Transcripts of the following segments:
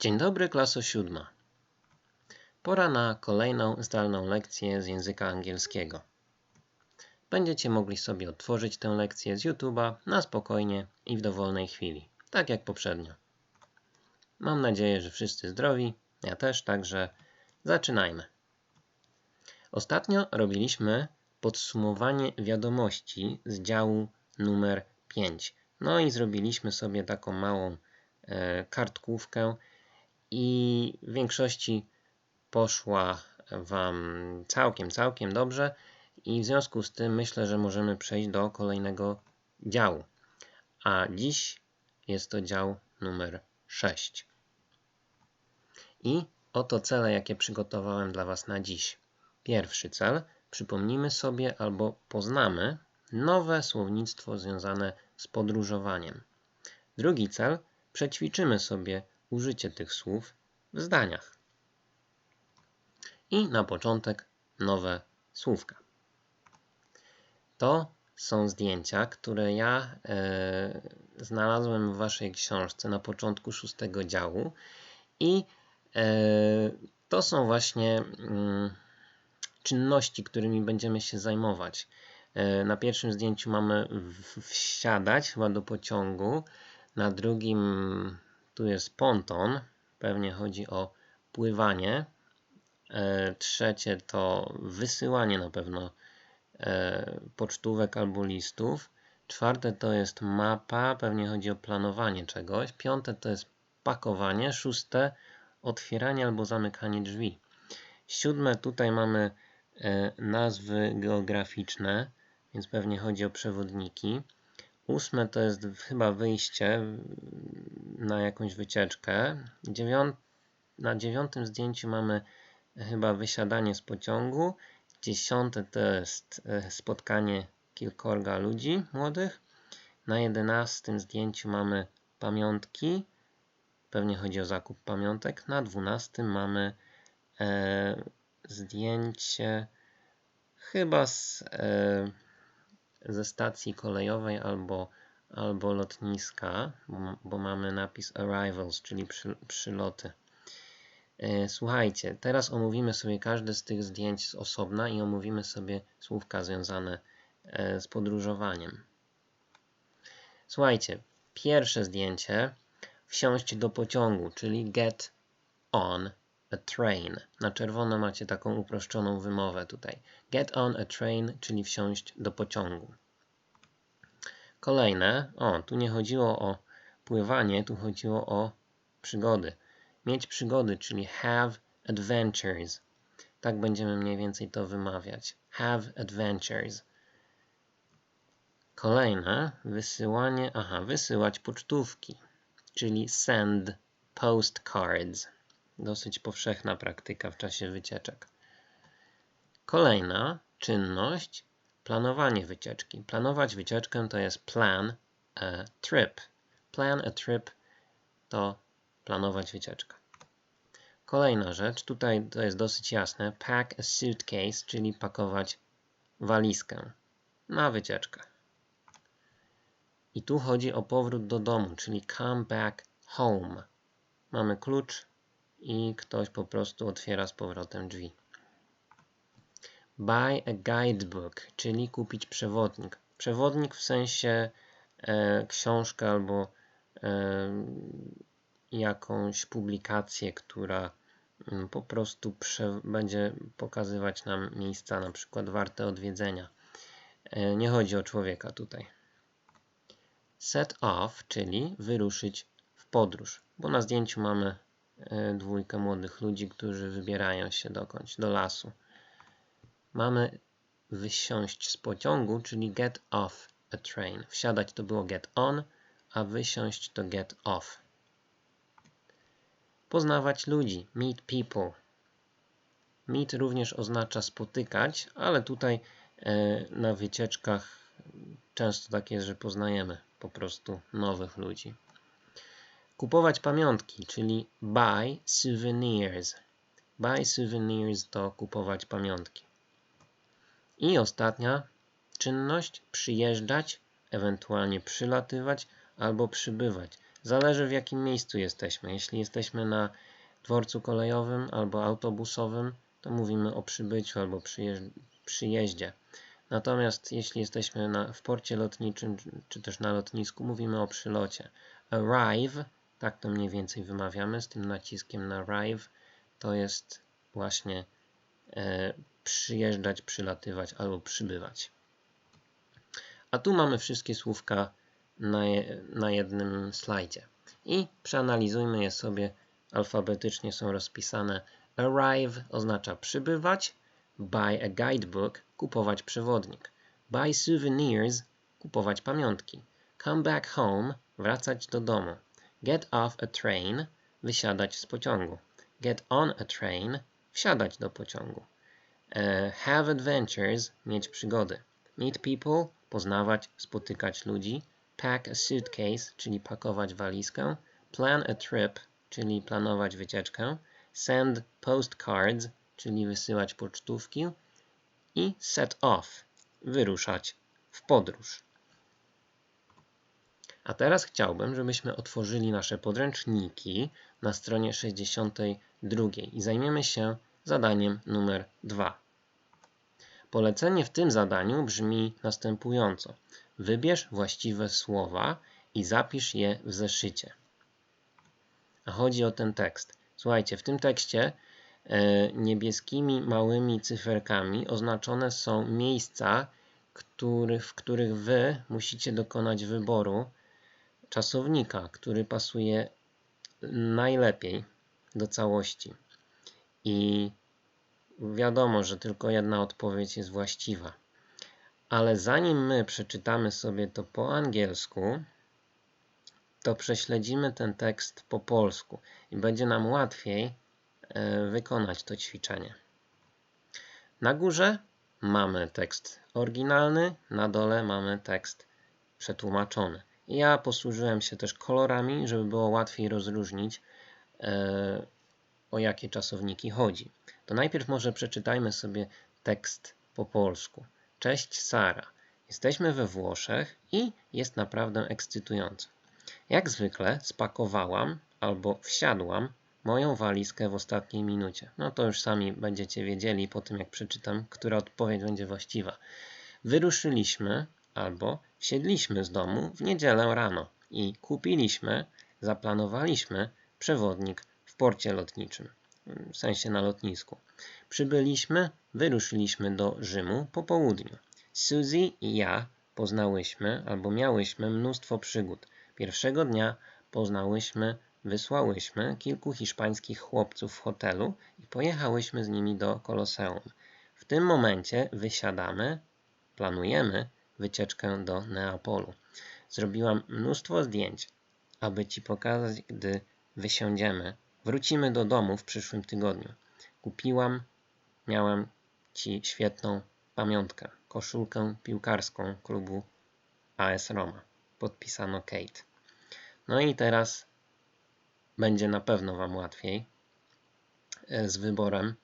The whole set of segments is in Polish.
Dzień dobry, klaso siódma. Pora na kolejną zdalną lekcję z języka angielskiego. Będziecie mogli sobie otworzyć tę lekcję z YouTube'a na spokojnie i w dowolnej chwili, tak jak poprzednio. Mam nadzieję, że wszyscy zdrowi, ja też, także zaczynajmy. Ostatnio robiliśmy podsumowanie wiadomości z działu numer 5. No i zrobiliśmy sobie taką małą e, kartkówkę i w większości poszła Wam całkiem, całkiem dobrze i w związku z tym myślę, że możemy przejść do kolejnego działu. A dziś jest to dział numer 6. I oto cele, jakie przygotowałem dla Was na dziś. Pierwszy cel, przypomnijmy sobie albo poznamy nowe słownictwo związane z podróżowaniem. Drugi cel, przećwiczymy sobie użycie tych słów w zdaniach. I na początek nowe słówka. To są zdjęcia, które ja e, znalazłem w Waszej książce na początku szóstego działu i e, to są właśnie mm, czynności, którymi będziemy się zajmować. E, na pierwszym zdjęciu mamy wsiadać chyba do pociągu, na drugim tu jest ponton, pewnie chodzi o pływanie. E, trzecie to wysyłanie na pewno e, pocztówek albo listów. Czwarte to jest mapa, pewnie chodzi o planowanie czegoś. Piąte to jest pakowanie. Szóste otwieranie albo zamykanie drzwi. Siódme tutaj mamy e, nazwy geograficzne, więc pewnie chodzi o przewodniki. Ósme to jest chyba wyjście na jakąś wycieczkę. Dziewiąt, na dziewiątym zdjęciu mamy chyba wysiadanie z pociągu. Dziesiąte to jest e, spotkanie kilkorga ludzi młodych. Na jedenastym zdjęciu mamy pamiątki. Pewnie chodzi o zakup pamiątek. Na dwunastym mamy e, zdjęcie chyba z, e, ze stacji kolejowej albo, albo lotniska, bo, mamy napis arrivals, czyli przy, przyloty. E, słuchajcie, teraz omówimy sobie każde z tych zdjęć z osobna i omówimy sobie słówka związane e, z podróżowaniem. Słuchajcie, pierwsze zdjęcie wsiąść do pociągu, czyli get on a train. Na czerwono macie taką uproszczoną wymowę tutaj. Get on a train, czyli wsiąść do pociągu. Kolejne, o, tu nie chodziło o pływanie, tu chodziło o przygody. Mieć przygody, czyli have adventures. Tak będziemy mniej więcej to wymawiać. Have adventures. Kolejne, wysyłanie, aha, wysyłać pocztówki, czyli send postcards. Dosyć powszechna praktyka w czasie wycieczek. Kolejna czynność, planowanie wycieczki. Planować wycieczkę to jest plan a trip. Plan a trip to planować wycieczkę. Kolejna rzecz, tutaj to jest dosyć jasne. Pack a suitcase, czyli pakować walizkę na wycieczkę. I tu chodzi o powrót do domu, czyli come back home. Mamy klucz i ktoś po prostu otwiera z powrotem drzwi. Buy a guidebook, czyli kupić przewodnik. Przewodnik w sensie e, książkę albo e, jakąś publikację, która mm, po prostu będzie pokazywać nam miejsca na przykład warte odwiedzenia. E, nie chodzi o człowieka tutaj. Set off, czyli wyruszyć w podróż, bo na zdjęciu mamy dwójkę młodych ludzi, którzy wybierają się dokądś, do lasu. Mamy wysiąść z pociągu, czyli get off a train. Wsiadać to było get on, a wysiąść to get off. Poznawać ludzi, meet people. Meet również oznacza spotykać, ale tutaj e, na wycieczkach często tak jest, że poznajemy po prostu nowych ludzi. Kupować pamiątki, czyli buy souvenirs. Buy souvenirs to kupować pamiątki. I ostatnia czynność przyjeżdżać, ewentualnie przylatywać albo przybywać. Zależy w jakim miejscu jesteśmy. Jeśli jesteśmy na dworcu kolejowym albo autobusowym, to mówimy o przybyciu albo przyjeździe. Natomiast jeśli jesteśmy na, w porcie lotniczym czy też na lotnisku, mówimy o przylocie. Arrive, tak to mniej więcej wymawiamy, z tym naciskiem na arrive, to jest właśnie e, przyjeżdżać, przylatywać albo przybywać. A tu mamy wszystkie słówka na, na jednym slajdzie. I przeanalizujmy je sobie alfabetycznie, są rozpisane. Arrive oznacza przybywać, buy a guidebook kupować przewodnik, buy souvenirs kupować pamiątki, come back home wracać do domu, get off a train wysiadać z pociągu, get on a train wsiadać do pociągu, uh, have adventures mieć przygody, meet people poznawać, spotykać ludzi, pack a suitcase, czyli pakować walizkę, plan a trip, czyli planować wycieczkę, send postcards, czyli wysyłać pocztówki. I set off, wyruszać w podróż. A teraz chciałbym, żebyśmy otworzyli nasze podręczniki na stronie 62 i zajmiemy się zadaniem numer 2. Polecenie w tym zadaniu brzmi następująco. Wybierz właściwe słowa i zapisz je w zeszycie. A chodzi o ten tekst. Słuchajcie, w tym tekście e, niebieskimi małymi cyferkami oznaczone są miejsca, który, w których Wy musicie dokonać wyboru czasownika, który pasuje najlepiej do całości. I wiadomo, że tylko jedna odpowiedź jest właściwa. Ale zanim my przeczytamy sobie to po angielsku, to prześledzimy ten tekst po polsku i będzie nam łatwiej e, wykonać to ćwiczenie. Na górze mamy tekst oryginalny, na dole mamy tekst przetłumaczony. Ja posłużyłem się też kolorami, żeby było łatwiej rozróżnić e, o jakie czasowniki chodzi. To najpierw może przeczytajmy sobie tekst po polsku. Cześć Sara. Jesteśmy we Włoszech i jest naprawdę ekscytująco. Jak zwykle spakowałam albo wsiadłam moją walizkę w ostatniej minucie. No to już sami będziecie wiedzieli po tym, jak przeczytam, która odpowiedź będzie właściwa. Wyruszyliśmy albo wsiedliśmy z domu w niedzielę rano i kupiliśmy, zaplanowaliśmy przewodnik w porcie lotniczym, w sensie na lotnisku. Przybyliśmy, wyruszyliśmy do Rzymu po południu. Suzy i ja poznałyśmy albo miałyśmy mnóstwo przygód. Pierwszego dnia poznałyśmy, wysłałyśmy kilku hiszpańskich chłopców w hotelu i pojechałyśmy z nimi do Koloseum. W tym momencie wysiadamy, planujemy wycieczkę do Neapolu. Zrobiłam mnóstwo zdjęć, aby Ci pokazać, gdy wysiądziemy. Wrócimy do domu w przyszłym tygodniu. Kupiłam, miałam Ci świetną pamiątkę, koszulkę piłkarską klubu AS Roma. Podpisano Kate. No i teraz będzie na pewno Wam łatwiej e, z wyborem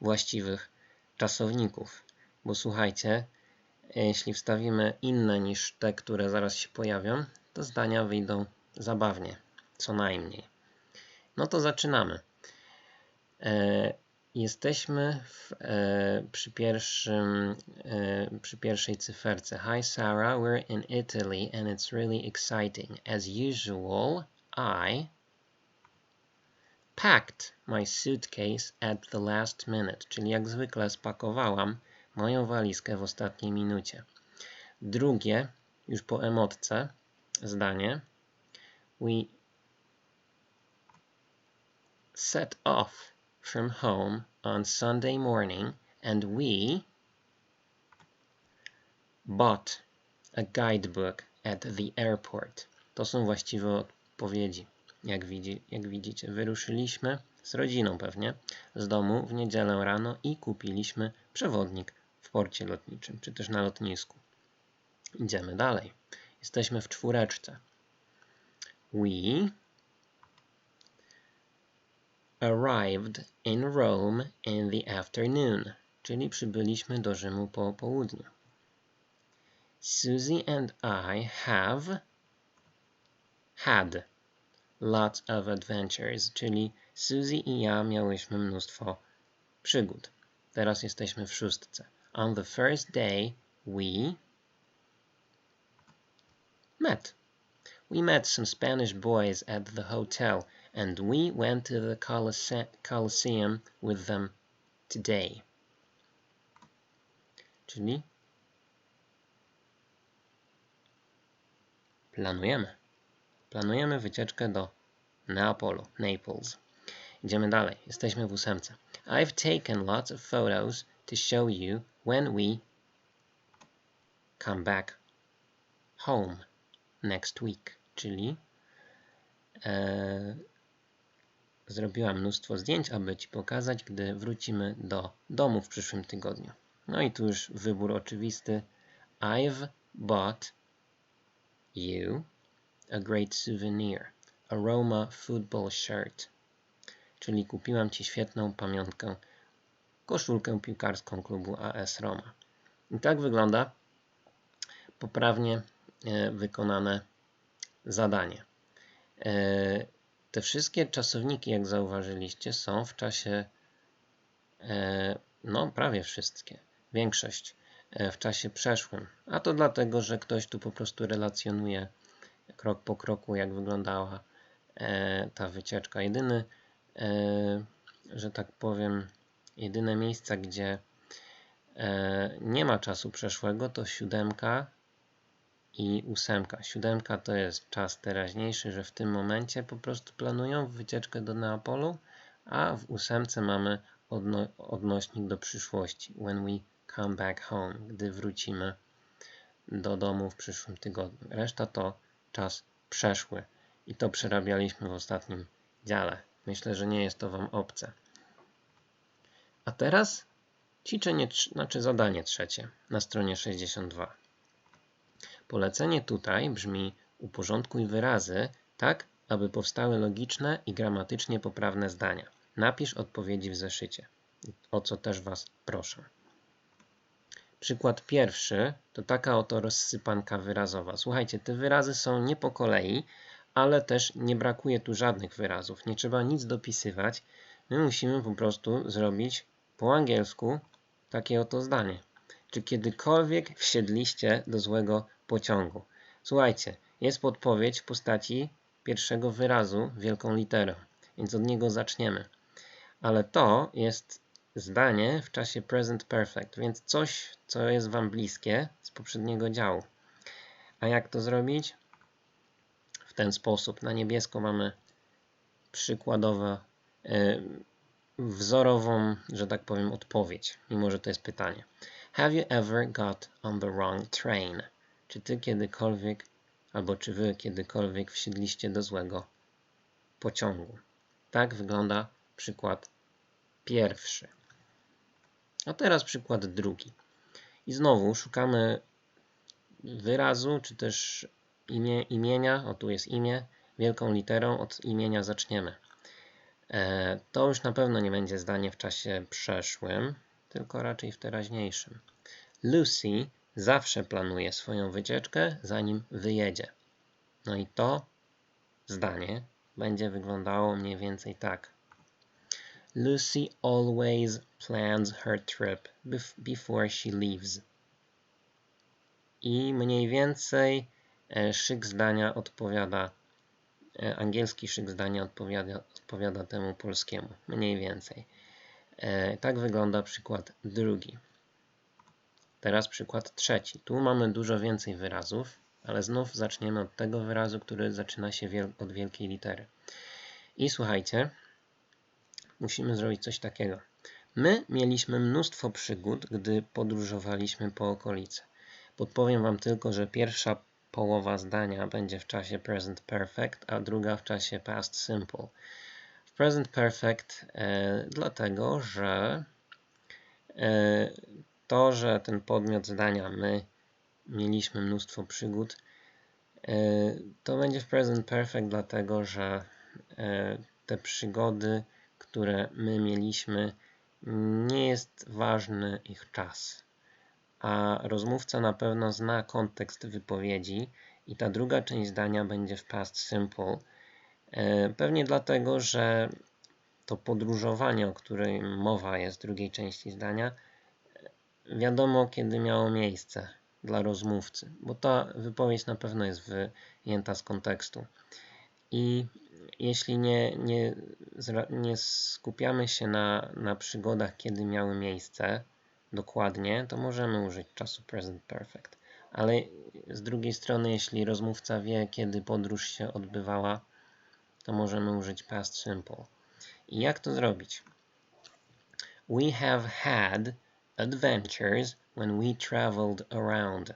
właściwych czasowników. Bo słuchajcie, jeśli wstawimy inne niż te, które zaraz się pojawią, to zdania wyjdą zabawnie, co najmniej. No to zaczynamy. E, jesteśmy w, e, przy, pierwszym, e, przy pierwszej cyferce. Hi Sarah, we're in Italy and it's really exciting. As usual, I packed my suitcase at the last minute, czyli jak zwykle spakowałam moją walizkę w ostatniej minucie. Drugie, już po emotce, zdanie. We set off from home on Sunday morning and we bought a guidebook at the airport. To są właściwe odpowiedzi. Jak, widzi, jak widzicie, wyruszyliśmy z rodziną pewnie z domu w niedzielę rano i kupiliśmy przewodnik porcie lotniczym, czy też na lotnisku. Idziemy dalej. Jesteśmy w czwóreczce. We arrived in Rome in the afternoon, czyli przybyliśmy do Rzymu po południu. Susie and I have had lots of adventures, czyli Suzy i ja miałyśmy mnóstwo przygód. Teraz jesteśmy w szóstce. On the first day we met. We met some Spanish boys at the hotel and we went to the Colose Coliseum with them today. Czyli planujemy. Planujemy wycieczkę do Neapolu, Naples. Idziemy dalej. Jesteśmy w ósemce. I've taken lots of photos to show you when we come back home next week. Czyli e, zrobiłam mnóstwo zdjęć, aby Ci pokazać, gdy wrócimy do domu w przyszłym tygodniu. No i tu już wybór oczywisty. I've bought you a great souvenir. A Roma football shirt. Czyli kupiłam Ci świetną pamiątkę, koszulkę piłkarską klubu AS Roma. I tak wygląda poprawnie e, wykonane zadanie. E, te wszystkie czasowniki, jak zauważyliście, są w czasie, e, no prawie wszystkie, większość w czasie przeszłym. A to dlatego, że ktoś tu po prostu relacjonuje krok po kroku, jak wyglądała ta wycieczka. Jedyny że tak powiem, jedyne miejsca, gdzie e, nie ma czasu przeszłego, to siódemka i ósemka. Siódemka to jest czas teraźniejszy, że w tym momencie po prostu planują wycieczkę do Neapolu, a w ósemce mamy odno odnośnik do przyszłości. When we come back home, gdy wrócimy do domu w przyszłym tygodniu. Reszta to czas przeszły i to przerabialiśmy w ostatnim dziale. Myślę, że nie jest to Wam obce. A teraz ćwiczenie, znaczy zadanie trzecie na stronie 62. Polecenie tutaj brzmi uporządkuj wyrazy tak, aby powstały logiczne i gramatycznie poprawne zdania. Napisz odpowiedzi w zeszycie, o co też Was proszę. Przykład pierwszy to taka oto rozsypanka wyrazowa. Słuchajcie, te wyrazy są nie po kolei, ale też nie brakuje tu żadnych wyrazów. Nie trzeba nic dopisywać. My musimy po prostu zrobić po angielsku takie oto zdanie. Czy kiedykolwiek wsiedliście do złego pociągu? Słuchajcie, jest podpowiedź w postaci pierwszego wyrazu wielką literą, więc od niego zaczniemy. Ale to jest zdanie w czasie present perfect, więc coś, co jest Wam bliskie z poprzedniego działu. A jak to zrobić? w ten sposób. Na niebiesko mamy przykładowo e, wzorową, że tak powiem, odpowiedź, mimo że to jest pytanie. Have you ever got on the wrong train? Czy ty kiedykolwiek, albo czy wy kiedykolwiek wsiedliście do złego pociągu? Tak wygląda przykład pierwszy. A teraz przykład drugi. I znowu szukamy wyrazu, czy też imię, imienia, o tu jest imię, wielką literą, od imienia zaczniemy. E, to już na pewno nie będzie zdanie w czasie przeszłym, tylko raczej w teraźniejszym. Lucy zawsze planuje swoją wycieczkę, zanim wyjedzie. No i to zdanie będzie wyglądało mniej więcej tak. Lucy always plans her trip before she leaves. I mniej więcej E, szyk zdania odpowiada, angielski szyk zdania odpowiada, odpowiada temu polskiemu, mniej więcej. E, tak wygląda przykład drugi. Teraz przykład trzeci. Tu mamy dużo więcej wyrazów, ale znów zaczniemy od tego wyrazu, który zaczyna się od wielkiej litery. I słuchajcie, musimy zrobić coś takiego. My mieliśmy mnóstwo przygód, gdy podróżowaliśmy po okolicy. Podpowiem Wam tylko, że pierwsza połowa zdania będzie w czasie present perfect, a druga w czasie past simple. W present perfect e, dlatego, że e, to, że ten podmiot zdania my mieliśmy mnóstwo przygód, e, to będzie w present perfect dlatego, że e, te przygody, które my mieliśmy, nie jest ważny ich czas a rozmówca na pewno zna kontekst wypowiedzi i ta druga część zdania będzie w past simple, E, Pewnie dlatego, że to podróżowanie, o którym mowa jest w drugiej części zdania, wiadomo kiedy miało miejsce dla rozmówcy, bo ta wypowiedź na pewno jest wyjęta z kontekstu. I jeśli nie, nie, nie skupiamy się na, na przygodach, kiedy miały miejsce dokładnie, to możemy użyć czasu present perfect. Ale z drugiej strony, jeśli rozmówca wie, kiedy podróż się odbywała, to możemy użyć past simple. I jak to zrobić? We have had adventures when we traveled around.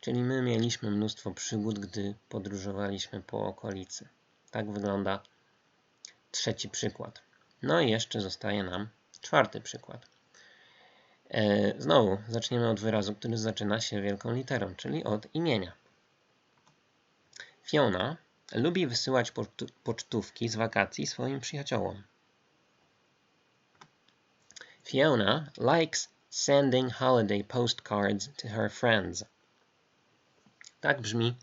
Czyli my mieliśmy mnóstwo przygód, gdy podróżowaliśmy po okolicy. Tak wygląda trzeci przykład. No i jeszcze zostaje nam czwarty przykład. E, Znowu zaczniemy od wyrazu, który zaczyna się wielką literą, czyli od imienia. Fiona lubi wysyłać pocztówki z wakacji swoim przyjaciołom. Fiona likes sending holiday postcards to her friends. Tak brzmi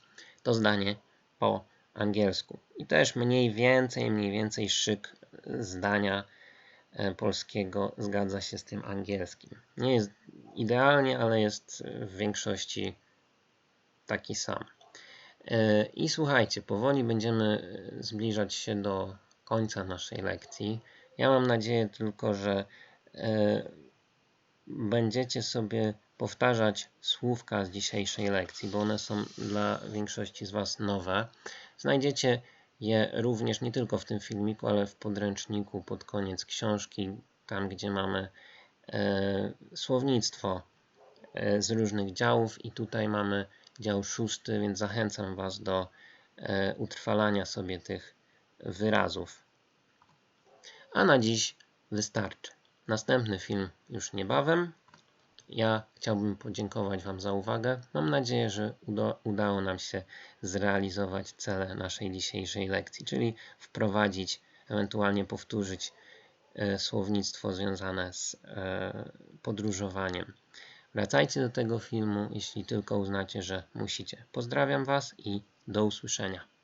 to zdanie po angielsku. I też mniej więcej, mniej więcej szyk zdania polskiego zgadza się z tym angielskim. Nie jest idealnie, ale jest w większości taki sam. E, I słuchajcie, powoli będziemy e, zbliżać się do końca naszej lekcji. Ja mam nadzieję tylko, że e, będziecie sobie powtarzać słówka z dzisiejszej lekcji, bo one są dla większości z Was nowe. Znajdziecie je również nie tylko w tym filmiku, ale w podręczniku pod koniec książki, tam gdzie mamy e, słownictwo e, z różnych działów i tutaj mamy dział szósty, więc zachęcam Was do e, utrwalania sobie tych wyrazów. A na dziś wystarczy. Następny film już niebawem. Ja chciałbym podziękować Wam za uwagę. Mam nadzieję, że uda, udało nam się zrealizować cele naszej dzisiejszej lekcji, czyli wprowadzić, ewentualnie powtórzyć e, słownictwo związane z e, podróżowaniem. Wracajcie do tego filmu, jeśli tylko uznacie, że musicie. Pozdrawiam Was i do usłyszenia.